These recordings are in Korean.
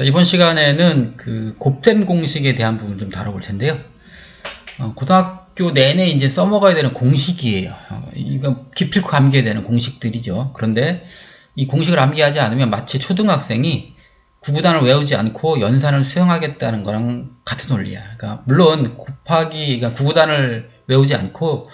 자, 이번 시간에는 그 곱셈 공식에 대한 부분 좀 다뤄볼 텐데요. 어, 고등학교 내내 이제 써먹어야 되는 공식이에요. 어, 이거 기필코 암기해야 되는 공식들이죠. 그런데 이 공식을 암기하지 않으면 마치 초등학생이 구구단을 외우지 않고 연산을 수행하겠다는 거랑 같은 논리야. 그러니까 물론 곱하기 그러니까 구구단을 외우지 않고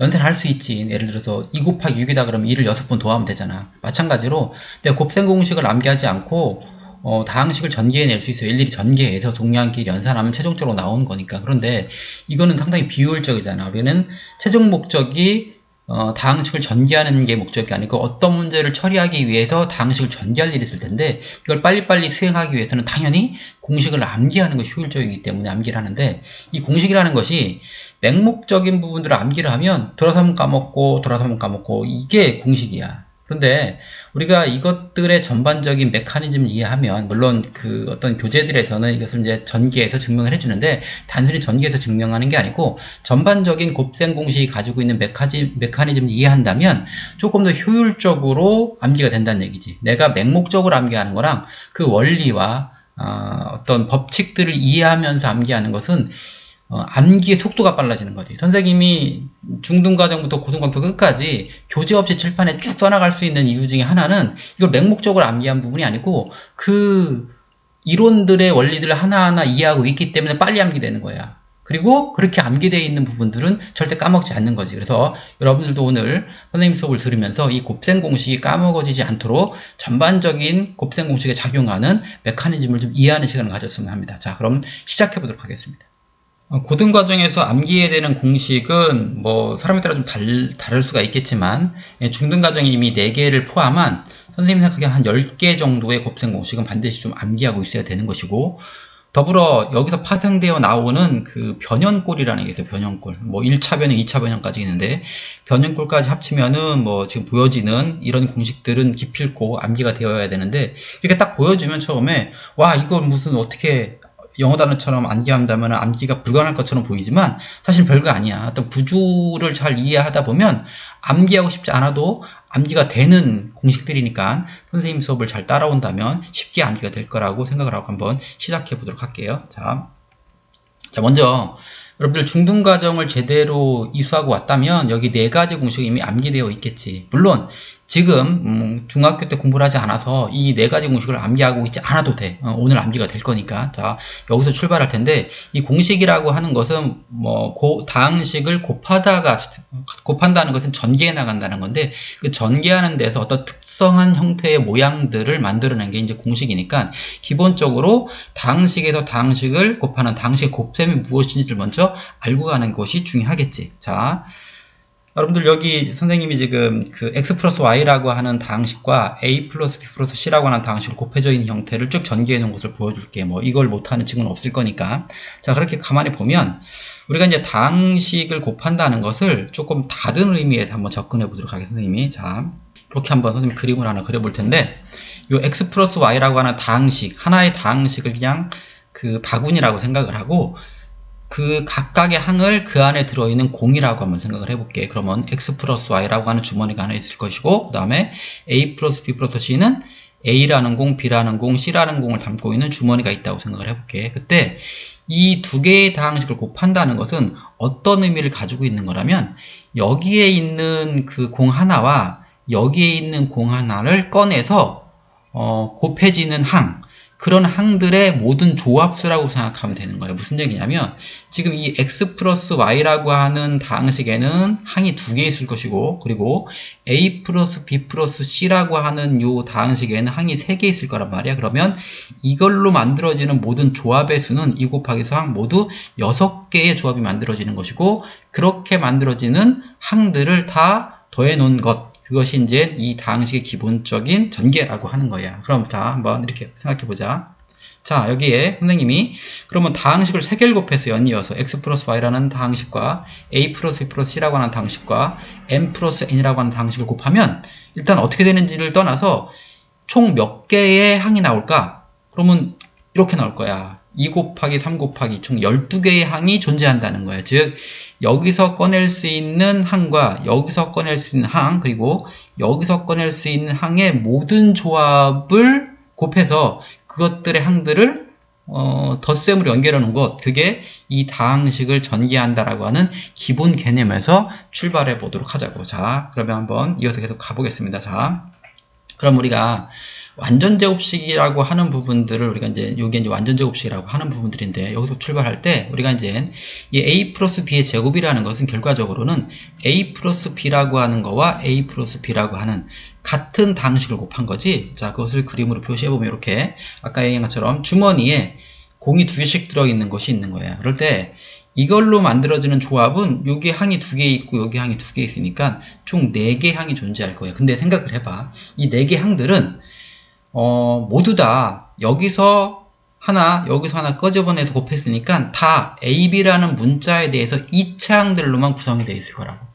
연산을 할 수 있지. 예를 들어서 2 곱하기 6이다 그러면 2를 6번 더하면 되잖아. 마찬가지로 곱셈 공식을 암기하지 않고 어, 다항식을 전개해낼 수 있어요. 일일이 전개해서 동량끼리 연산하면 최종적으로 나오는 거니까. 그런데 이거는 상당히 비효율적이잖아. 우리는 최종 목적이 어, 다항식을 전개하는 게 목적이 아니고 어떤 문제를 처리하기 위해서 다항식을 전개할 일이 있을 텐데 이걸 빨리빨리 수행하기 위해서는 당연히 공식을 암기하는 것이 효율적이기 때문에 암기를 하는데 이 공식이라는 것이 맹목적인 부분들을 암기를 하면 돌아서면 까먹고 돌아서면 까먹고 이게 공식이야. 그런데 우리가 이것들의 전반적인 메커니즘을 이해하면 물론 그 어떤 교재들에서는 이것을 이제 전개해서 증명을 해주는데 단순히 전개해서 증명하는 게 아니고 전반적인 곱셈 공식이 가지고 있는 메카지, 메커니즘을 이해한다면 조금 더 효율적으로 암기가 된다는 얘기지. 내가 맹목적으로 암기하는 거랑 그 원리와 어, 떤 법칙들을 이해하면서 암기하는 것은 어, 암기의 속도가 빨라지는 거지. 선생님이 중등과정부터 고등학교 끝까지 교재 없이 칠판에 쭉 써나갈 수 있는 이유 중에 하나는 이걸 맹목적으로 암기한 부분이 아니고 그 이론들의 원리들을 하나하나 이해하고 있기 때문에 빨리 암기되는 거야. 그리고 그렇게 암기되어 있는 부분들은 절대 까먹지 않는 거지. 그래서 여러분들도 오늘 선생님 수업을 들으면서 이 곱셈 공식이 까먹어지지 않도록 전반적인 곱셈 공식에 작용하는 메커니즘을 좀 이해하는 시간을 가졌으면 합니다. 자, 그럼 시작해 보도록 하겠습니다. 어, 고등 과정에서 암기해야 되는 공식은 뭐 사람에 따라 좀 달, 다를 수가 있겠지만 예, 중등 과정이 이미 4개를 포함한 선생님 생각하기에 한 10개 정도의 곱셈 공식은 반드시 좀 암기하고 있어야 되는 것이고 더불어 여기서 파생되어 나오는 그 변연꼴이라는 게 있어요. 변연꼴. 뭐 1차 변형, 2차 변형까지 있는데 변연꼴까지 합치면은 뭐 지금 보여지는 이런 공식들은 기필코 암기가 되어야 되는데 이렇게 딱 보여주면 처음에 와 이걸 무슨 어떻게 영어 단어처럼 암기한다면 암기가 불가능할 것처럼 보이지만 사실 별거 아니야. 어떤 구조를 잘 이해하다 보면 암기하고 싶지 않아도 암기가 되는 공식들이니까 선생님 수업을 잘 따라온다면 쉽게 암기가 될 거라고 생각을 하고 한번 시작해 보도록 할게요. 자, 자 먼저 여러분들 중등 과정을 제대로 이수하고 왔다면 여기 네 가지 공식이 이미 암기되어 있겠지. 물론 지금 음, 중학교 때 공부를 하지 않아서 이 네 가지 공식을 암기하고 있지 않아도 돼. 어, 오늘 암기가 될 거니까. 자, 여기서 출발할 텐데 이 공식이라고 하는 것은 뭐 고, 다항식을 곱하다가 곱한다는 것은 전개해 나간다는 건데 그 전개하는 데서 어떤 특성한 형태의 모양들을 만들어낸 게 이제 공식이니까 기본적으로 다항식에서 다항식을 곱하는 다항식의 곱셈이 무엇인지를 먼저 알고 가는 것이 중요하겠지. 자, 여러분들 여기 선생님이 지금 그 x 플러스 y라고 하는 다항식과 a 플러스 b 플러스 c라고 하는 다항식을 곱해져 있는 형태를 쭉 전개해 놓은 것을 보여줄게. 뭐 이걸 못하는 친구는 없을 거니까. 자 그렇게 가만히 보면 우리가 이제 다항식을 곱한다는 것을 조금 다른 의미에서 한번 접근해 보도록 하겠습니다. 선생님이 자 이렇게 한번 선생님 그림을 하나 그려볼 텐데 요 x 플러스 y라고 하는 다항식 하나의 다항식을 그냥 그 바구니라고 생각을 하고 그 각각의 항을 그 안에 들어있는 공이라고 한번 생각을 해볼게. 그러면 x 플러스 y라고 하는 주머니가 하나 있을 것이고 그 다음에 a 플러스 b 플러스 c는 a라는 공, b라는 공, c라는 공을 담고 있는 주머니가 있다고 생각을 해볼게. 그때 이 두 개의 다항식을 곱한다는 것은 어떤 의미를 가지고 있는 거라면 여기에 있는 그 공 하나와 여기에 있는 공 하나를 꺼내서 어, 곱해지는 항, 그런 항들의 모든 조합수라고 생각하면 되는 거예요. 무슨 얘기냐면 지금 이 x 플러스 y라고 하는 다항식에는 항이 두 개 있을 것이고 그리고 a 플러스 b 플러스 c라고 하는 요 다항식에는 항이 세 개 있을 거란 말이야. 그러면 이걸로 만들어지는 모든 조합의 수는 2 곱하기 4항 모두 6개의 조합이 만들어지는 것이고 그렇게 만들어지는 항들을 다 더해 놓은 것 그것이 이제 이 다항식의 기본적인 전개라고 하는 거야. 그럼 자, 한번 이렇게 생각해 보자. 자, 여기에 선생님이 그러면 다항식을 3개를 곱해서 연이어서 x 플러스 y라는 다항식과 a 플러스 b 플러스 c라고 하는 다항식과 m 플러스 n이라고 하는 다항식을 곱하면 일단 어떻게 되는지를 떠나서 총 몇 개의 항이 나올까? 그러면 이렇게 나올 거야. 2 곱하기 3 곱하기 총 12개의 항이 존재한다는 거야. 즉 여기서 꺼낼 수 있는 항과 여기서 꺼낼 수 있는 항 그리고 여기서 꺼낼 수 있는 항의 모든 조합을 곱해서 그것들의 항들을 어, 덧셈으로 연결해 놓은 것, 그게 이 다항식을 전개한다라고 하는 기본 개념에서 출발해 보도록 하자고. 자, 그러면 한번 이어서 계속 가보겠습니다. 자, 그럼 우리가 완전 제곱식이라고 하는 부분들을 우리가 이제 요게 이제 완전 제곱식이라고 하는 부분들인데 여기서 출발할 때 우리가 이제 이 a 플러스 b의 제곱이라는 것은 결과적으로는 a 플러스 b라고 하는 거와 a 플러스 b라고 하는 같은 당식을 곱한 거지. 자, 그것을 그림으로 표시해 보면 이렇게 아까 얘기한 것처럼 주머니에 공이 두 개씩 들어 있는 것이 있는 거야. 그럴 때 이걸로 만들어지는 조합은 여기 항이 두 개 있고 여기 항이 두 개 있으니까 총 네 개 항이 존재할 거예요. 근데 생각을 해봐. 이 네 개 항들은 어, 모두 다 여기서 하나, 여기서 하나 꺼져보내서 곱했으니까 다 AB라는 문자에 대해서 2차항들로만 구성이 되어 있을 거라고.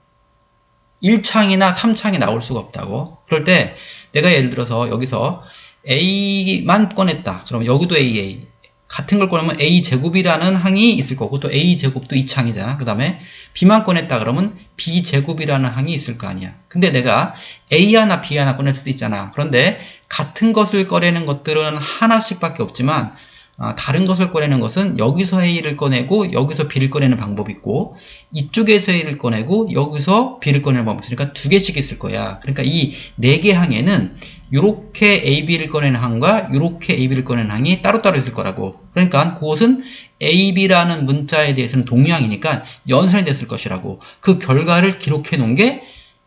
1창이나 3창이 나올 수가 없다고. 그럴 때 내가 예를 들어서 여기서 A만 꺼냈다. 그럼 여기도 AA. 같은 걸 꺼내면 A 제곱이라는 항이 있을 거고 또 A 제곱도 2창이잖아. 그 다음에 B만 꺼냈다 그러면 B 제곱이라는 항이 있을 거 아니야. 근데 내가 A 하나 B 하나 꺼낼 수도 있잖아. 그런데 같은 것을 꺼내는 것들은 하나씩밖에 없지만 아, 다른 것을 꺼내는 것은 여기서 A를 꺼내고 여기서 B를 꺼내는 방법이 있고 이쪽에서 A를 꺼내고 여기서 B를 꺼내는 방법이 있으니까 두 개씩 있을 거야. 그러니까 이 네 개 항에는 이렇게 AB를 꺼내는 항과 이렇게 AB를 꺼내는 항이 따로따로 있을 거라고. 그러니까 그것은 AB라는 문자에 대해서는 동양이니까 연산이 됐을 것이라고. 그 결과를 기록해 놓은 게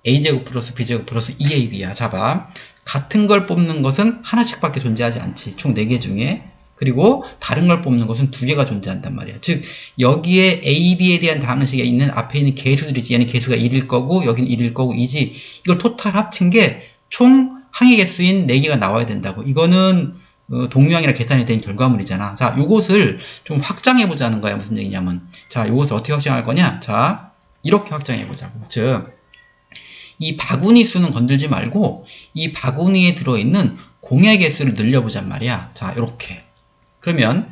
A제곱 플러스 B제곱 플러스 2AB야. 잡아. 같은 걸 뽑는 것은 하나씩밖에 존재하지 않지. 총 4개 중에. 그리고 다른 걸 뽑는 것은 두 개가 존재한단 말이야. 즉 여기에 A, B에 대한 다항식에 있는 앞에 있는 개수들이지. 얘는 개수가 1일 거고 여기는 1일 거고 이지. 이걸 토탈 합친 게 총 항의 개수인 4개가 나와야 된다고. 이거는 어, 동류항이라 계산이 된 결과물이잖아. 자, 요것을 좀 확장해 보자는 거야. 무슨 얘기냐면. 자, 요것을 어떻게 확장할 거냐? 자, 이렇게 확장해 보자고. 즉, 이 바구니 수는 건들지 말고 이 바구니에 들어있는 공의 개수를 늘려보잔 말이야. 자, 이렇게. 그러면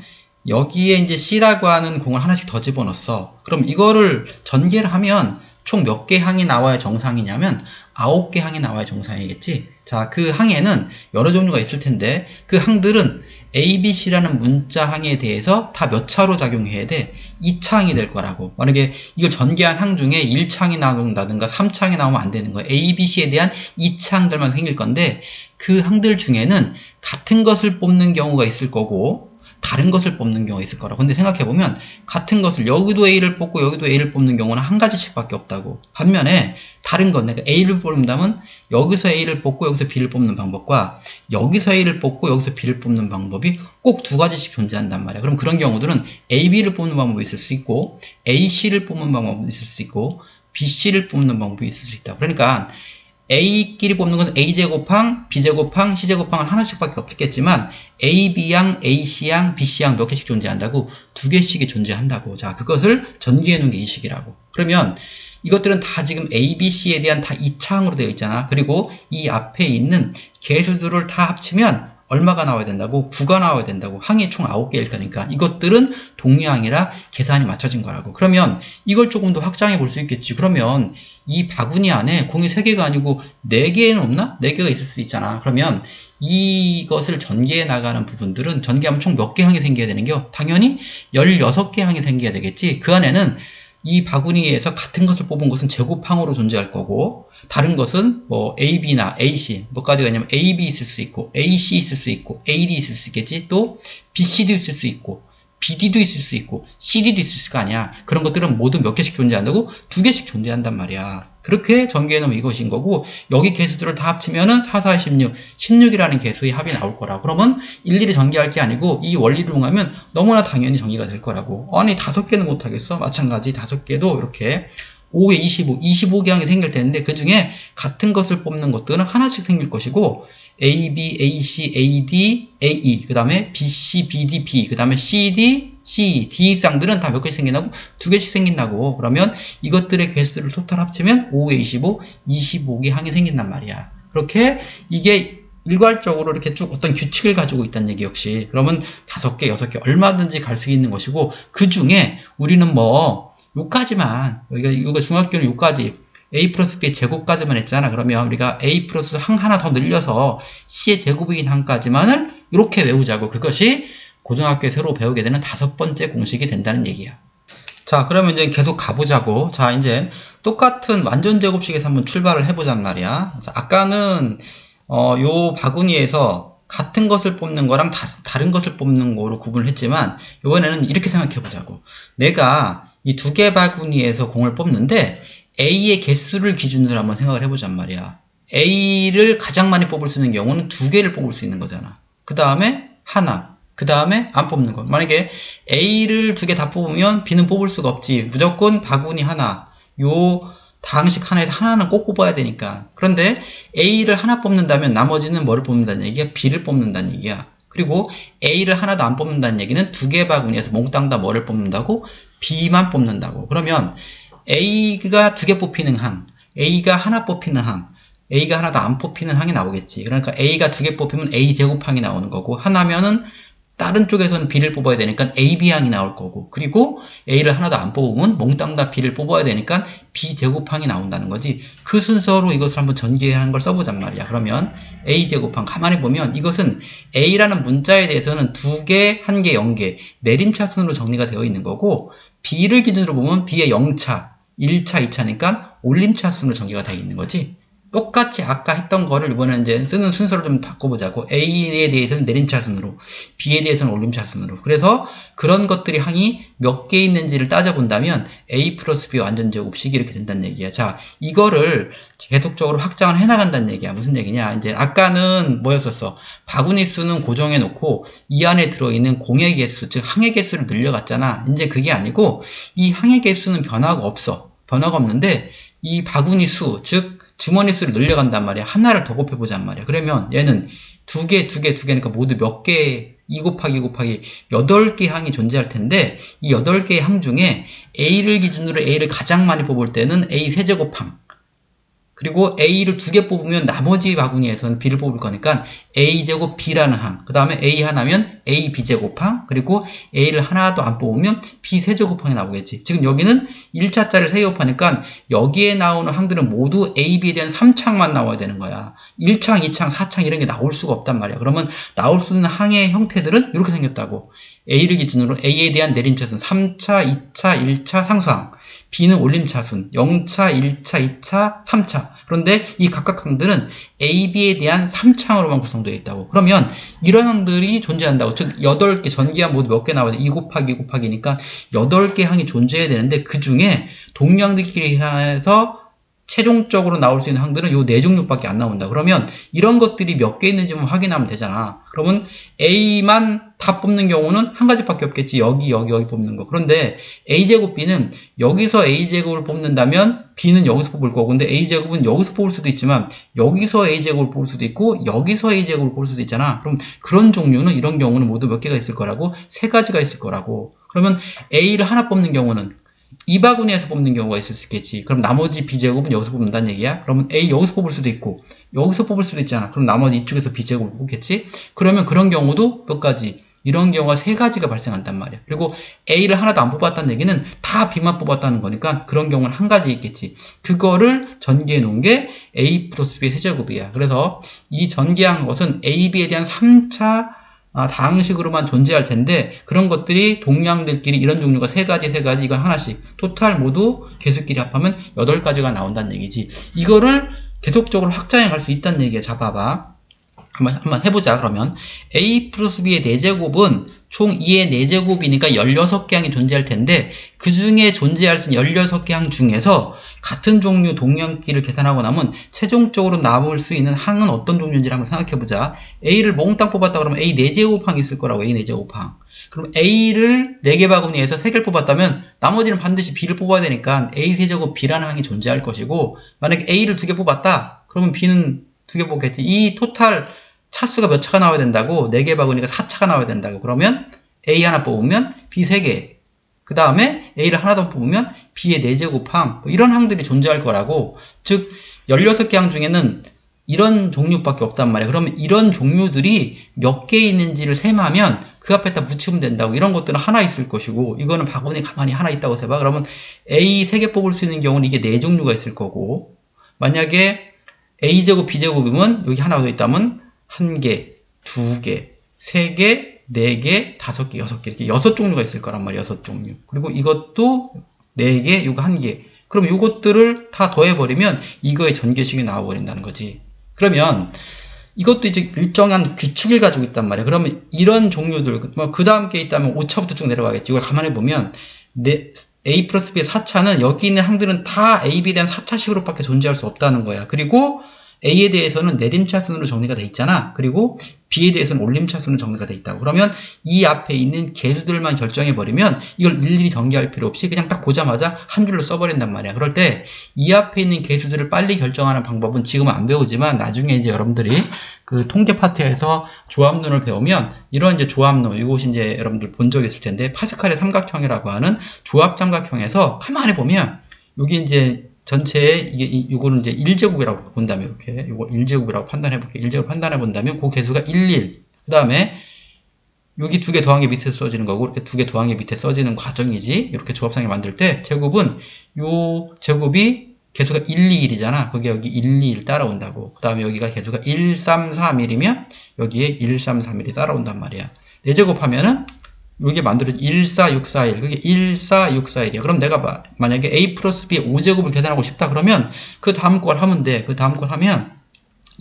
여기에 이제 C라고 하는 공을 하나씩 더 집어넣었어. 그럼 이거를 전개를 하면 총 몇 개 항이 나와야 정상이냐면 9개 항이 나와야 정상이겠지. 자, 그 항에는 여러 종류가 있을 텐데 그 항들은 A, B, C라는 문자 항에 대해서 다 몇 차로 작용해야 돼? 2차항이 될 거라고. 만약에 이걸 전개한 항 중에 1차항이 나온다든가 3차항이 나오면 안 되는 거예요. A, B, C에 대한 2차항들만 생길 건데 그 항들 중에는 같은 것을 뽑는 경우가 있을 거고 다른 것을 뽑는 경우가 있을 거라고. 근데 생각해보면 같은 것을 여기도 A를 뽑고 여기도 A를 뽑는 경우는 한 가지씩 밖에 없다고. 반면에 다른 건 내가 A를 뽑는다면 여기서 A를 뽑고 여기서 B를 뽑는 방법과 여기서 A를 뽑고 여기서 B를 뽑는 방법이 꼭 두 가지씩 존재한단 말이야. 그럼 그런 경우들은 A, B를 뽑는 방법이 있을 수 있고 A, C를 뽑는 방법이 있을 수 있고 B, C를 뽑는 방법이 있을 수 있다. 그러니까 A끼리 뽑는 건 A제곱항, B제곱항, C제곱항은 하나씩밖에 없겠지만 A, B양, A, C양, B, C양 몇 개씩 존재한다고? 두 개씩이 존재한다고. 자, 그것을 전개해 놓은 게 이 식이라고. 그러면 이것들은 다 지금 A, B, C에 대한 다 2차항으로 되어 있잖아. 그리고 이 앞에 있는 개수들을 다 합치면 얼마가 나와야 된다고? 9가 나와야 된다고. 항이 총 9개일 거니까. 이것들은 동류항이라 계산이 맞춰진 거라고. 그러면 이걸 조금 더 확장해 볼 수 있겠지. 그러면 이 바구니 안에 공이 3개가 아니고 4개는 없나? 4개가 있을 수 있잖아. 그러면 이것을 전개해 나가는 부분들은 전개하면 총 몇 개 항이 생겨야 되는 겨? 당연히 16개 항이 생겨야 되겠지. 그 안에는 이 바구니에서 같은 것을 뽑은 것은 제곱항으로 존재할 거고 다른 것은 뭐 AB나 AC 몇 가지가 있냐면 AB 있을 수 있고 AC 있을 수 있고 AD 있을 수 있겠지? 또 BC도 있을 수 있고 BD도 있을 수 있고 CD도 있을 수가 아니야. 그런 것들은 모두 몇 개씩 존재한다고? 두 개씩 존재한단 말이야. 그렇게 전개해 놓으면 이것인 거고 여기 개수들을 다 합치면은 4, 4, 16 16이라는 개수의 합이 나올 거라. 그러면 일일이 전개할 게 아니고 이 원리를 이용하면 너무나 당연히 전개가 될 거라고. 아니 다섯 개는 못하겠어? 마찬가지. 다섯 개도 이렇게 5에 25, 25개 항이 생길 텐데 그 중에 같은 것을 뽑는 것들은 하나씩 생길 것이고 A, B, A, C, A, D, A, E 그 다음에 B, C, B, D, B 그 다음에 C, D, C, D 쌍들은 다 몇 개씩 생긴다고? 두 개씩 생긴다고. 그러면 이것들의 개수를 토탈 합치면 5에 25, 25개 항이 생긴단 말이야. 그렇게 이게 일괄적으로 이렇게 쭉 어떤 규칙을 가지고 있다는 얘기 역시. 그러면 다섯 개, 여섯 개 얼마든지 갈 수 있는 것이고 그 중에 우리는 뭐 요까지만 여기가 이거 중학교는 요까지 a 플러스 b의 제곱까지만 했잖아. 그러면 우리가 a 플러스 항 하나 더 늘려서 c의 제곱인 항까지만을 이렇게 외우자고 그것이 고등학교에 새로 배우게 되는 다섯 번째 공식이 된다는 얘기야. 자, 그러면 이제 계속 가보자고. 자, 이제 똑같은 완전 제곱식에서 한번 출발을 해보잔 말이야. 자, 아까는 어, 요 바구니에서 같은 것을 뽑는 거랑 다, 다른 것을 뽑는 거로 구분을 했지만 이번에는 이렇게 생각해 보자고. 내가 이 두 개 바구니에서 공을 뽑는데 A의 개수를 기준으로 한번 생각을 해보잔 말이야. A를 가장 많이 뽑을 수 있는 경우는 두 개를 뽑을 수 있는 거잖아. 그 다음에 하나. 그 다음에 안 뽑는 거. 만약에 A를 두 개 다 뽑으면 B는 뽑을 수가 없지. 무조건 바구니 하나. 요 다항식 하나에서 하나는 꼭 뽑아야 되니까. 그런데 A를 하나 뽑는다면 나머지는 뭐를 뽑는다는 얘기야? B를 뽑는다는 얘기야. 그리고 A를 하나도 안 뽑는다는 얘기는 두 개 바구니에서 몽땅 다 뭐를 뽑는다고? B만 뽑는다고. 그러면 A가 두 개 뽑히는 항, A가 하나 뽑히는 항, A가 하나도 안 뽑히는 항이 나오겠지. 그러니까 A가 두 개 뽑히면 A 제곱항이 나오는 거고, 하나면은 다른 쪽에서는 B를 뽑아야 되니까 AB항이 나올 거고, 그리고 A를 하나도 안 뽑으면 몽땅 다 B를 뽑아야 되니까 B제곱항이 나온다는 거지. 그 순서로 이것을 한번 전개하는 걸 써보잔 말이야. 그러면 A제곱항 가만히 보면 이것은 A라는 문자에 대해서는 두 개, 한 개, 영 개, 내림차순으로 정리가 되어 있는 거고, B를 기준으로 보면 B의 0차, 1차, 2차니까 올림차순으로 전개가 되어 있는 거지. 똑같이 아까 했던 거를 이번에 이제 쓰는 순서를 좀 바꿔보자고. A에 대해서는 내림차순으로, B에 대해서는 올림차순으로. 그래서 그런 것들이 항이 몇 개 있는지를 따져본다면 A 플러스 B 완전제곱식이 이렇게 된다는 얘기야. 자, 이거를 계속적으로 확장을 해나간다는 얘기야. 무슨 얘기냐? 이제 아까는 뭐였었어? 바구니 수는 고정해 놓고 이 안에 들어있는 공의 개수, 즉 항의 개수를 늘려갔잖아. 이제 그게 아니고 이 항의 개수는 변화가 없어. 변화가 없는데 이 바구니 수, 즉 주머니 수를 늘려간단 말이야. 하나를 더 곱해보잔 말이야. 그러면 얘는 두 개, 두 개, 두 개니까 모두 몇 개, 2 곱하기 2 곱하기 8개 항이 존재할 텐데 이 8개의 항 중에 A를 기준으로 A를 가장 많이 뽑을 때는 A 세제곱항 그리고 A를 두 개 뽑으면 나머지 바구니에서는 B를 뽑을 거니까 A제곱 B라는 항, 그 다음에 A 하나면 A B제곱항, 그리고 A를 하나도 안 뽑으면 B 세제곱항이 나오겠지. 지금 여기는 1차짜리를 세제곱하니까 여기에 나오는 항들은 모두 A, B에 대한 3창만 나와야 되는 거야. 1창, 2창, 4창 이런 게 나올 수가 없단 말이야. 그러면 나올 수 있는 항의 형태들은 이렇게 생겼다고. A를 기준으로 A에 대한 내림차순 3차, 2차, 1차 상수항. B는 올림차순 0차, 1차, 2차, 3차. 그런데 이 각각 항들은 A, B에 대한 3창으로만 구성되어 있다고. 그러면 이런 항들이 존재한다고. 즉 8개 전기항 모두 몇 개 나와야 돼? 2 곱하기 2 곱하기니까 8개 항이 존재해야 되는데 그 중에 동량들끼리 계산해서 최종적으로 나올 수 있는 항들은 요 네 종류밖에 안 나온다. 그러면 이런 것들이 몇 개 있는지만 확인하면 되잖아. 그러면 A만 다 뽑는 경우는 한 가지밖에 없겠지. 여기, 여기, 여기 뽑는 거. 그런데 A제곱 B는 여기서 A제곱을 뽑는다면 B는 여기서 뽑을 거고, 근데 A제곱은 여기서 뽑을 수도 있지만 여기서 A제곱을 뽑을 수도 있고 여기서 A제곱을 뽑을 수도 있잖아. 그럼 그런 종류는 이런 경우는 모두 몇 개가 있을 거라고? 세 가지가 있을 거라고. 그러면 A를 하나 뽑는 경우는 이 바구니에서 뽑는 경우가 있을 수 있겠지. 그럼 나머지 B제곱은 여기서 뽑는다는 얘기야? 그러면 A 여기서 뽑을 수도 있고, 여기서 뽑을 수도 있잖아. 그럼 나머지 이쪽에서 B제곱을 뽑겠지? 그러면 그런 경우도 몇 가지, 이런 경우가 세 가지가 발생한단 말이야. 그리고 A를 하나도 안 뽑았다는 얘기는 다 B만 뽑았다는 거니까 그런 경우는 한 가지 있겠지. 그거를 전개해 놓은 게 A 플러스 B 세제곱이야. 그래서 이 전개한 것은 A, B에 대한 3차 아, 다항식으로만 존재할 텐데 그런 것들이 동량들끼리 이런 종류가 세 가지 세 가지 이건 하나씩. 토탈 모두 개수끼리 합하면 여덟 가지가 나온다는 얘기지. 이거를 계속적으로 확장해 갈 수 있다는 얘기야 잡아봐 한번 한번 해보자 그러면 a 플러스 b의 4제곱은 총 2의 4제곱이니까 16개 항이 존재할 텐데 그 중에 존재할 수 있는 16개 항 중에서 같은 종류 동량끼를 계산하고 나면 최종적으로 남을 수 있는 항은 어떤 종류인지 한번 생각해보자. A를 몽땅 뽑았다 그러면 A 4제곱항이 있을 거라고 A 4제곱항. 그럼 A를 4개 바구니에서 3개를 뽑았다면 나머지는 반드시 B를 뽑아야 되니까 A 세제곱 B라는 항이 존재할 것이고 만약에 A를 2개 뽑았다 그러면 B는 2개 뽑겠지. 이 토탈 차수가 몇 차가 나와야 된다고? 4개 바구니가 4차가 나와야 된다고. 그러면 A 하나 뽑으면 B 3개. 그 다음에 A를 하나 더 뽑으면 B의 4제곱항 뭐 이런 항들이 존재할 거라고. 즉 16개 항 중에는 이런 종류밖에 없단 말이야. 그러면 이런 종류들이 몇 개 있는지를 셈하면 그 앞에다 붙이면 된다고. 이런 것들은 하나 있을 것이고 이거는 바구니 가만히 하나 있다고 해봐. 그러면 A 세개 뽑을 수 있는 경우는 이게 네 종류가 있을 거고 만약에 A제곱 B제곱이면 여기 하나 더 있다면 한 개, 두 개, 세 개, 네 개, 다섯 개, 여섯 개 이렇게 여섯 종류가 있을 거란 말이야 여섯 종류 그리고 이것도 네 개, 이거 한 개. 그럼 이것들을 다 더해버리면 이거의 전개식이 나와버린다는 거지. 그러면 이것도 이제 일정한 규칙을 가지고 있단 말이야. 그러면 이런 종류들, 뭐그 다음 게 있다면 5차부터 쭉 내려가겠지. 이걸 가만히 보면 내 A 플러스 B의 4차는 여기 있는 항들은 다 A, B에 대한 4차식으로밖에 존재할 수 없다는 거야. 그리고 A에 대해서는 내림차순으로 정리가 돼 있잖아. 그리고 B에 대해서는 올림차순으로 정리가 돼 있다고. 그러면 이 앞에 있는 개수들만 결정해 버리면 이걸 일일이 전개할 필요 없이 그냥 딱 보자마자 한 줄로 써버린단 말이야. 그럴 때 이 앞에 있는 개수들을 빨리 결정하는 방법은 지금은 안 배우지만 나중에 이제 여러분들이 그 통계 파트에서 조합론을 배우면 이런 이제 조합론 이것이 이제 여러분들 본 적이 있을 텐데 파스칼의 삼각형이라고 하는 조합 삼각형에서 가만히 보면 여기 이제 전체에 이게 이- 요거는 이제 1제곱이라고 본다면 이렇게 요거 1제곱이라고 판단해 볼게요. 1제곱 판단해 본다면 그 개수가 1, 1. 그다음에 여기 두 개 더한 게 밑에 써지는 거고 이렇게 두 개 더한 게 밑에 써지는 과정이지. 이렇게 조합상에 만들 때 제곱은 요 제곱이 개수가 1, 2, 1이잖아. 그게 여기 1, 2, 1 따라온다고. 그 다음에 여기가 개수가 1, 3, 4, 1이면 여기에 1, 3, 3, 1이 따라온단 말이야. 4제곱하면은 이게 만들어진 1, 4, 6, 4, 1. 그게 1, 4, 6, 4, 1이야. 그럼 내가 마- 만약에 a 플러스 b 5제곱을 계산하고 싶다 그러면 그 다음 걸 하면 돼. 그 다음 걸 하면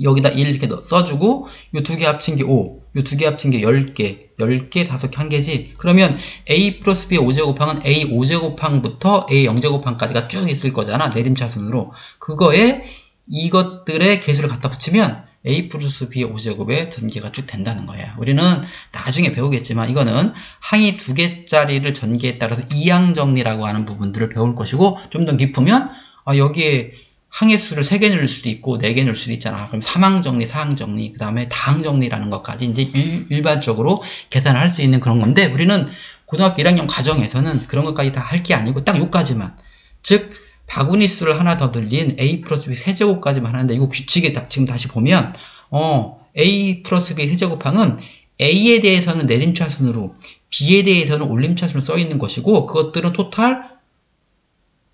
여기다 1 이렇게 넣- 써주고 요두개 합친 게 5, 요두개 합친 게 10개, 10개, 5개, 1개지. 그러면 a 플러스 b 5제곱항은 a 5제곱항부터 a 0제곱항까지가 쭉 있을 거잖아. 내림차순으로. 그거에 이것들의 개수를 갖다 붙이면 a 플러스 b 5제곱의 전개가 쭉 된다는 거야. 우리는 나중에 배우겠지만 이거는 항이 두 개짜리를 전개에 따라서 이항 정리라고 하는 부분들을 배울 것이고 좀 더 깊으면 아, 여기에 항의 수를 3개 넣을 수도 있고 4개 넣을 수도 있잖아. 그럼 3항 정리, 4항 정리, 그 다음에 다항 정리라는 것까지 이제 일, 반적으로 계산을 할 수 있는 그런 건데 우리는 고등학교 1학년 과정에서는 그런 것까지 다 할 게 아니고 딱 요까지만. 즉, 바구니 수를 하나 더 늘린 a 플러스 b 세제곱까지만 하는데 이거 규칙에 다- 지금 다시 보면 어, a 플러스 b 세제곱항은 a에 대해서는 내림차순으로 b에 대해서는 올림차순으로 써 있는 것이고 그것들은 토탈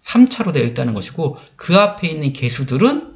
3차로 되어 있다는 것이고 그 앞에 있는 개수들은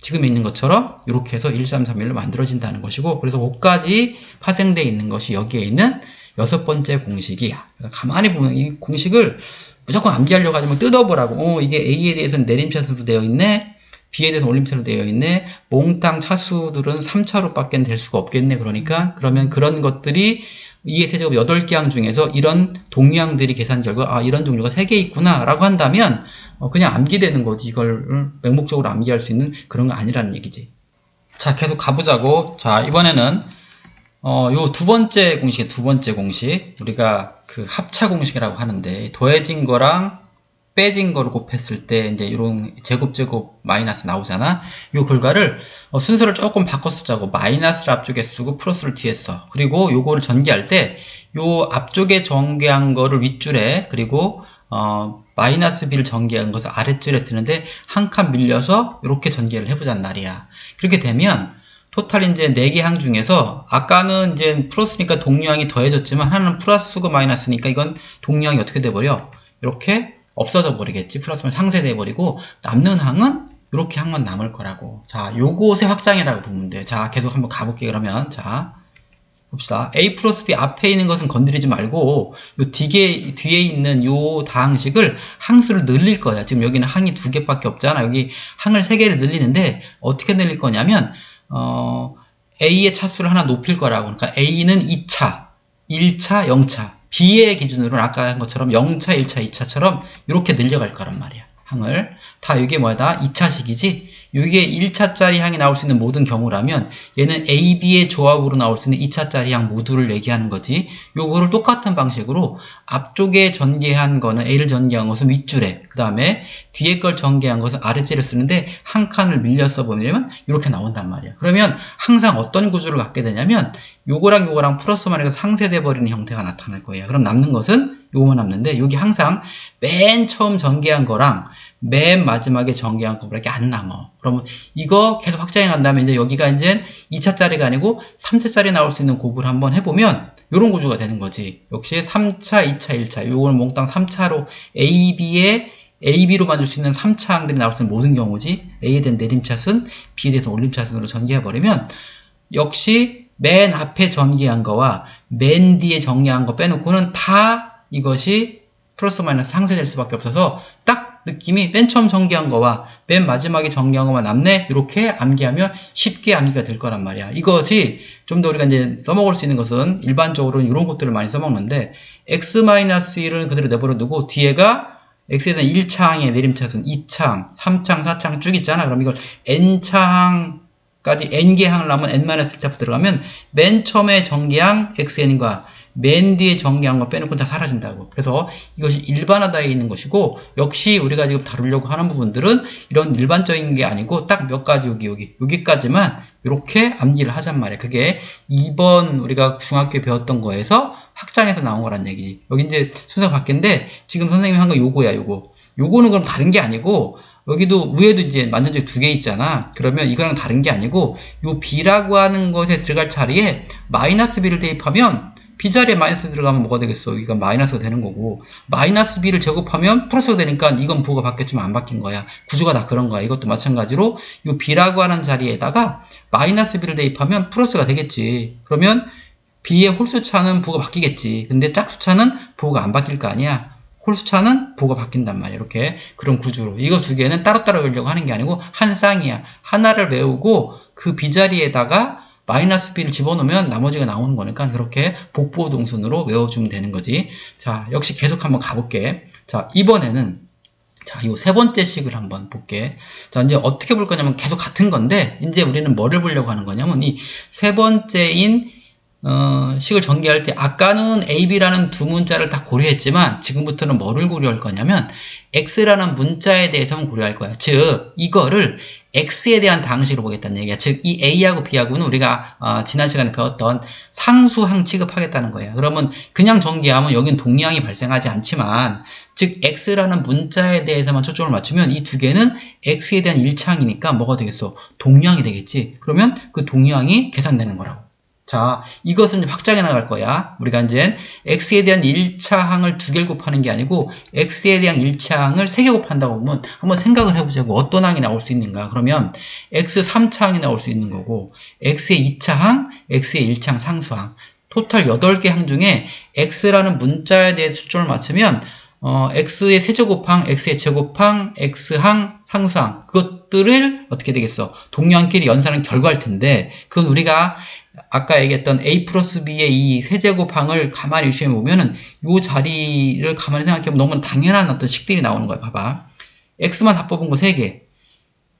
지금 있는 것처럼 이렇게 해서 1, 3, 3, 1로 만들어진다는 것이고 그래서 5까지 파생되어 있는 것이 여기에 있는 여섯 번째 공식이야. 그러니까 가만히 보면 이 공식을 무조건 암기하려고 하지만 뜯어보라고. 어, 이게 A에 대해서는 내림차수로 되어 있네. B에 대해서는 올림차로 되어 있네. 몽땅 차수들은 3차로 밖에 될 수가 없겠네. 그러니까 그러면 그런 것들이 2의 세제곱 8개 항 중에서 이런 동유항들이 계산 결과 아 이런 종류가 3개 있구나 라고 한다면 어, 그냥 암기되는 거지 이걸 음, 맹목적으로 암기할 수 있는 그런 거 아니라는 얘기지 자 계속 가보자고 자 이번에는 어, 요 두 번째 공식의 두 번째 공식 우리가 그 합차 공식이라고 하는데 더해진 거랑 빼진 거를 곱했을 때 이제 이런 제곱 제곱 마이너스 나오잖아. 요 결과를 어, 순서를 조금 바꿔 쓰자고 마이너스를 앞쪽에 쓰고 플러스를 뒤에 써. 그리고 요거를 전개할 때 요 앞쪽에 전개한 거를 윗줄에 그리고 어, 마이너스 b를 전개한 것을 아랫줄에 쓰는데 한 칸 밀려서 이렇게 전개를 해보자는 말이야. 그렇게 되면 토탈 이제 4개 항 중에서 아까는 이제 플러스니까 동류항이 더해졌지만 하나는 플러스고 마이너스니까 이건 동류항이 어떻게 돼버려? 이렇게 없어져 버리겠지. 플러스면 상쇄돼 버리고 남는 항은 이렇게 항만 남을 거라고. 자, 요것의 확장이라고 보면 돼. 자, 계속 한번 가볼게요. 그러면 자, 봅시다. A 플러스 B 앞에 있는 것은 건드리지 말고 요 뒤에 뒤에 있는 요 다항식을 항수를 늘릴 거야. 지금 여기는 항이 두 개밖에 없잖아. 여기 항을 세 개를 늘리는데 어떻게 늘릴 거냐면 어, A의 차수를 하나 높일 거라고. 그러니까 A는 2차, 1차, 0차. B의 기준으로는 아까 한 것처럼 0차, 1차, 2차처럼 이렇게 늘려갈 거란 말이야. 항을. 다 이게 뭐다? 2차식이지? 이게 1차짜리 항이 나올 수 있는 모든 경우라면 얘는 A, B의 조합으로 나올 수 있는 2차짜리 항 모두를 얘기하는 거지. 요거를 똑같은 방식으로 앞쪽에 전개한 거는 A를 전개한 것은 윗줄에 그 다음에 뒤에 걸 전개한 것은 아랫줄에 쓰는데 한 칸을 밀려 써보면 이렇게 나온단 말이야. 그러면 항상 어떤 구조를 갖게 되냐면 요거랑 요거랑 플러스 마이너스 상쇄돼 버리는 형태가 나타날 거예요. 그럼 남는 것은 요거만 남는데 여기 항상 맨 처음 전개한 거랑 맨 마지막에 전개한 거밖에 안 남아. 그러면 이거 계속 확장해 간다면 이제 여기가 이제 2차짜리가 아니고 3차짜리 나올 수 있는 곱을 한번 해보면 이런 구조가 되는 거지. 역시 3차, 2차, 1차. 요걸 몽땅 3차로 A, B에 AB로 만들 수 있는 3차 항들이 나올 수 있는 모든 경우지. A에 대한 내림차순, B에 대해서 올림차순으로 전개해버리면 역시 맨 앞에 전개한 거와 맨 뒤에 정리한 거 빼놓고는 다 이것이 플러스 마이너스 상쇄될 수밖에 없어서 딱 느낌이 맨 처음 전개한 거와 맨 마지막에 전개한 것만 남네? 이렇게 암기하면 쉽게 암기가 될 거란 말이야. 이것이 좀 더 우리가 이제 써먹을 수 있는 것은 일반적으로는 이런 것들을 많이 써먹는데 x-1은 그대로 내버려 두고 뒤에가 x에 대한 1차항의 내림차순 2차항, 3차항, 4차항 쭉 있잖아. 그럼 이걸 n차항 까지 n개 항을 남은 n-1부터 들어가면 맨 처음에 전개한 xn과 맨 뒤에 정리한 거 빼놓고 다 사라진다고. 그래서 이것이 일반화되어 있는 것이고, 역시 우리가 지금 다루려고 하는 부분들은 이런 일반적인 게 아니고, 딱 몇 가지 여기, 여기, 여기까지만 이렇게 암기를 하잔 말이에요. 그게 2번 우리가 중학교에 배웠던 거에서 확장해서 나온 거란 얘기. 여기 이제 순서가 바뀐데, 지금 선생님이 한 거 요거야, 요거. 요거는 그럼 다른 게 아니고, 여기도 위에도 이제 만전적 두 개 있잖아. 그러면 이거랑 다른 게 아니고, 요 B라고 하는 것에 들어갈 자리에 마이너스 B를 대입하면 B자리에 마이너스 들어가면 뭐가 되겠어? 여기가 마이너스가 되는 거고 마이너스 B를 제곱하면 플러스가 되니까 이건 부호가 바뀌었지만 안 바뀐 거야. 구조가 다 그런 거야. 이것도 마찬가지로 이 B라고 하는 자리에다가 마이너스 B를 대입하면 플러스가 되겠지. 그러면 B의 홀수차는 부호가 바뀌겠지. 근데 짝수차는 부호가 안 바뀔 거 아니야. 홀수차는 부호가 바뀐단 말이야. 이렇게 그런 구조로. 이거 두 개는 따로따로 외우려고 하는 게 아니고 한 쌍이야. 하나를 외우고 그 B자리에다가 마이너스 b를 집어넣으면 나머지가 나오는 거니까 그렇게 복부 동순으로 외워주면 되는 거지. 자, 역시 계속 한번 가볼게. 자, 이번에는 자, 이 세 번째 식을 한번 볼게. 자, 이제 어떻게 볼 거냐면 계속 같은 건데, 이제 우리는 뭐를 보려고 하는 거냐면, 이 세 번째인, 어, 식을 전개할 때, 아까는 A, B라는 두 문자를 다 고려했지만, 지금부터는 뭐를 고려할 거냐면, X라는 문자에 대해서만 고려할 거야. 즉, 이거를 x에 대한 방식으로 보겠다는 얘기야. 즉, 이 a하고 b하고는 우리가 어, 지난 시간에 배웠던 상수항 취급하겠다는 거예요. 그러면 그냥 전개하면 여기는 동량이 발생하지 않지만, 즉 x라는 문자에 대해서만 초점을 맞추면 이 두 개는 x에 대한 일차항이니까 뭐가 되겠어? 동량이 되겠지. 그러면 그 동량이 계산되는 거라고. 자, 이것은 확장해 나갈 거야. 우리가 이제 x에 대한 1차 항을 두 개를 곱하는 게 아니고 x에 대한 1차 항을 세 개 곱한다고 보면 한번 생각을 해보자고 어떤 항이 나올 수 있는가. 그러면 x 3차 항이 나올 수 있는 거고 x의 2차 항, x의 1차 항 상수항 토탈 8개 항 중에 x라는 문자에 대해 수점을 맞추면 어, x의 세제곱항, x의 제곱항, x항, 상수항 그것들을 어떻게 되겠어? 동량끼리 연산한 결과일 텐데 그건 우리가 아까 얘기했던 a 플러스 b의 이 세제곱항을 가만히 유심해 보면은 이 자리를 가만히 생각해 보면 너무 당연한 어떤 식들이 나오는 거야. 봐봐. x만 다 뽑은 거 3개.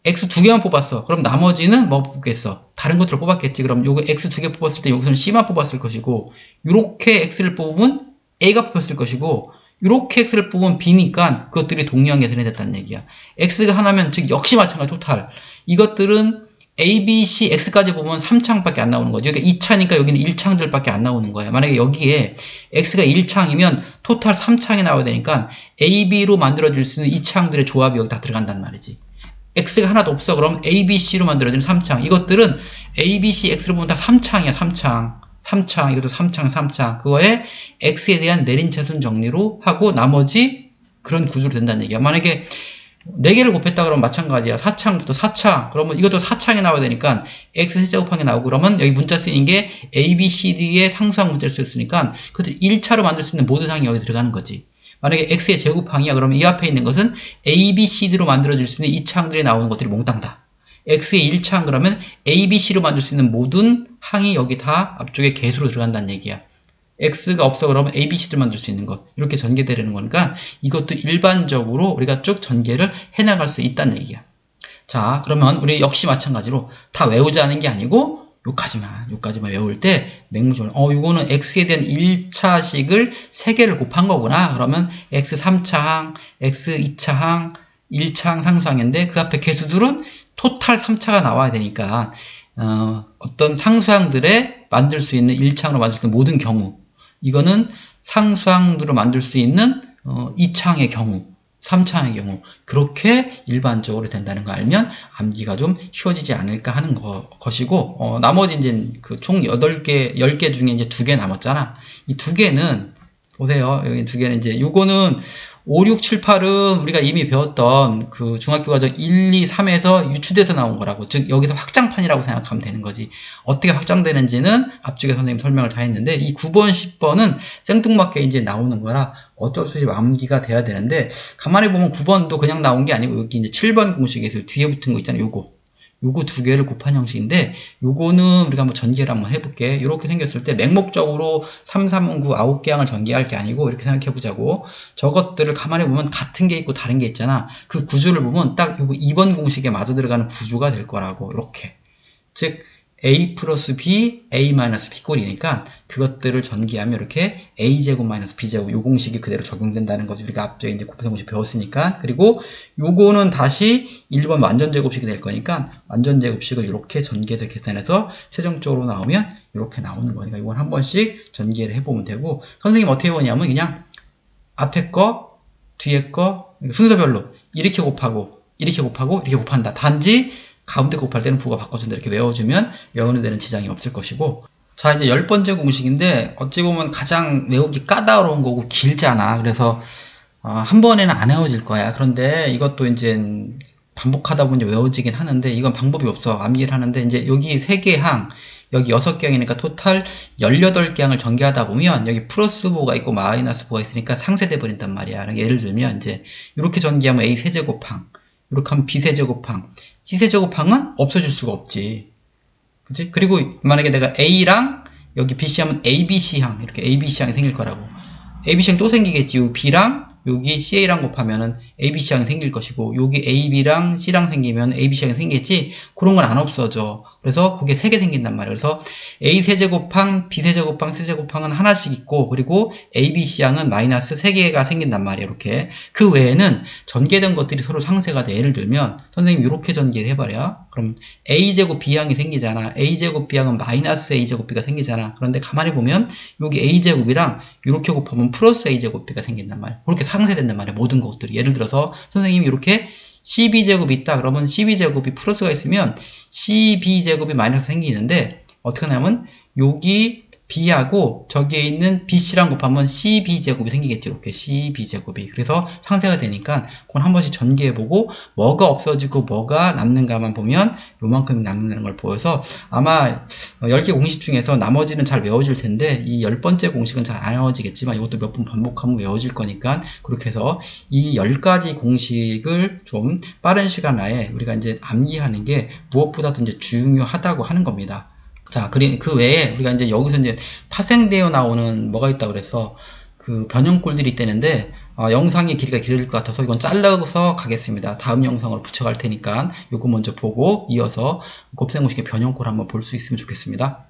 x 두 개만 뽑았어. 그럼 나머지는 뭐 뽑겠어? 다른 것들을 뽑았겠지. 그럼 요거 x 두 개 뽑았을 때 여기서는 c만 뽑았을 것이고 이렇게 x를 뽑으면 a가 뽑혔을 것이고 이렇게 x를 뽑으면 b니까 그것들이 동량 계산이 됐다는 얘기야. x가 하나면 즉 역시 마찬가지 토탈. 이것들은 A, B, C, X까지 보면 3창밖에 안 나오는 거죠. 그러니까 2창이니까 여기는 1창들밖에 안 나오는 거예요. 만약에 여기에 X가 1창이면 토탈 3창이 나와야 되니까 A, B로 만들어질 수 있는 2창들의 조합이 여기 다 들어간단 말이지. X가 하나도 없어. 그럼 A, B, C로 만들어지는 3창. 이것들은 A, B, C, X로 보면 다 3창이야. 3창. 3창. 이것도 3창, 3창. 그거에 X에 대한 내림차순 정리로 하고 나머지 그런 구조로 된다는 얘기야. 만약에 4개를 곱했다 그러면 마찬가지야. 4창부터 4창. 그러면 이것도 4창이 나와야 되니까 x 세제곱하기 나오고 그러면 여기 문자 쓰이는 게 a, b, c, d의 상수항 문자를 쓰였으니까 그것도 1차로 만들 수 있는 모든 상이 여기 들어가는 거지. 만약에 x의 제곱항이야 그러면 이 앞에 있는 것은 a, b, c, d로 만들어질 수 있는 이 창들이 나오는 것들이 몽땅 다. x의 1창 그러면 a, b, c로 만들 수 있는 모든 항이 여기 다 앞쪽에 개수로 들어간다는 얘기야. X가 없어 그러면 a, b, c들 만들 수 있는 것. 이렇게 전개되는 거니까 이것도 일반적으로 우리가 쭉 전개를 해나갈 수 있다는 얘기야. 자 그러면 우리 역시 마찬가지로 다 외우자는 게 아니고 요까지만 요까지만 외울 때 맹목적으로 어 이거는 x에 대한 1차식을 3개를 곱한 거구나. 그러면 x 3차항 x 2차항 1차항 상수항인데 그 앞에 개수들은 토탈 3차가 나와야 되니까 어, 어떤 상수항들에 만들 수 있는 1차항으로 만들 수 있는 모든 경우 이거는 상수항으로 만들 수 있는 어, 2창의 경우 3차의 경우 그렇게 일반적으로 된다는 거 알면 암기가 좀 쉬워지지 않을까 하는 거, 것이고 어, 나머지 이제 그 총 8개, 10개 중에 이제 두 개 남았잖아. 이 두 개는 보세요. 여기 두 개는 이제 요거는 5, 6, 7, 8은 우리가 이미 배웠던 그 중학교 과정 1, 2, 3에서 유추돼서 나온 거라고. 즉, 여기서 확장판이라고 생각하면 되는 거지. 어떻게 확장되는지는 앞쪽에 선생님 설명을 다 했는데, 이 9번, 10번은 생뚱맞게 이제 나오는 거라 어쩔 수 없이 암기가 돼야 되는데, 가만히 보면 9번도 그냥 나온 게 아니고, 여기 이제 7번 공식에서 뒤에 붙은 거 있잖아요. 요거. 요거 두 개를 곱한 형식인데 요거는 우리가 한번 전개를 한번 해볼게. 이렇게 생겼을 때 맹목적으로 3, 3, 9, 9개 항을 전개할 게 아니고 이렇게 생각해 보자고. 저것들을 가만히 보면 같은 게 있고 다른 게 있잖아. 그 구조를 보면 딱 요거 2번 공식에 맞아 들어가는 구조가 될 거라고 이렇게. 즉 a 플러스 b, a 마이너스 b 꼴이니까 그것들을 전개하면 이렇게 a제곱 마이너스 b제곱 요 공식이 그대로 적용된다는 거죠. 우리가 앞쪽에 이제 곱셈 공식 배웠으니까. 그리고 요거는 다시 1번 완전 제곱식이 될 거니까 완전 제곱식을 이렇게 전개해서 계산해서 최종적으로 나오면 이렇게 나오는 거니까 이건 한 번씩 전개를 해보면 되고 선생님 어떻게 보냐면 그냥 앞에 거, 뒤에 거 순서별로 이렇게 곱하고 이렇게 곱하고 이렇게 곱한다. 단지 가운데 곱할 때는 부가 바꿔준다 이렇게 외워주면 외우는 데는 지장이 없을 것이고 자 이제 열 번째 공식인데 어찌 보면 가장 외우기 까다로운 거고 길잖아. 그래서 어, 한 번에는 안 외워질 거야. 그런데 이것도 이제 반복하다 보니 외워지긴 하는데 이건 방법이 없어. 암기를 하는데 이제 여기 세 개 항 여기 여섯 개 항이니까 토탈 18개 항을 전개하다 보면 여기 플러스 보가 있고 마이너스 보가 있으니까 상쇄돼 버린단 말이야. 예를 들면 이제 이렇게 전개하면 a 세제곱항 이렇게 하면 b 세제곱항 C세제곱항은 없어질 수가 없지. 그치? 그리고 만약에 내가 A랑 여기 BC 하면 ABC항, 이렇게 ABC항이 생길 거라고. ABC항 또 생기겠지. 요 B랑 여기 CA랑 곱하면은 ABC항이 생길 것이고, 여기 AB랑 C랑 생기면 ABC항이 생기겠지? 그런 건 안 없어져. 그래서 그게 세 개 생긴단 말이에요. 그래서 A 세제곱항, B 세제곱항, 세제곱항은 하나씩 있고, 그리고 ABC항은 마이너스 세 개가 생긴단 말이에요. 이렇게. 그 외에는 전개된 것들이 서로 상쇄가 돼. 예를 들면, 선생님 이렇게 전개를 해버려. 그럼 A제곱 B항이 생기잖아. A제곱 B항은 마이너스 A제곱 B가 생기잖아. 그런데 가만히 보면, 여기 A제곱이랑 이렇게 곱하면 플러스 A제곱 B가 생긴단 말이에요. 그렇게 상쇄된단 말이에요. 모든 것들이. 예를 들어서, 선생님이 이렇게 CB제곱이 있다. 그러면 CB제곱이 플러스가 있으면 CB제곱이 마이너스 생기는데 어떻게 하냐면 여기 B하고 저기에 있는 BC랑 곱하면 CB제곱이 생기겠죠. 이렇게 CB제곱이. 그래서 상쇄가 되니까 그건 한 번씩 전개해보고 뭐가 없어지고 뭐가 남는가만 보면 요만큼 남는 걸 보여서 아마 10개 공식 중에서 나머지는 잘 외워질 텐데 이 10번째 공식은 잘 안 외워지겠지만 이것도 몇 번 반복하면 외워질 거니까 그렇게 해서 이 10가지 공식을 좀 빠른 시간 내에 우리가 이제 암기하는 게 무엇보다도 이제 중요하다고 하는 겁니다. 자, 그 외에 우리가 이제 여기서 이제 파생되어 나오는 뭐가 있다 그래서 그 변형꼴들이 있다는데 어, 영상의 길이가 길어질 것 같아서 이건 잘라서 가겠습니다. 다음 영상으로 붙여갈 테니까 이거 먼저 보고 이어서 곱셈공식의 변형꼴 한번 볼 수 있으면 좋겠습니다.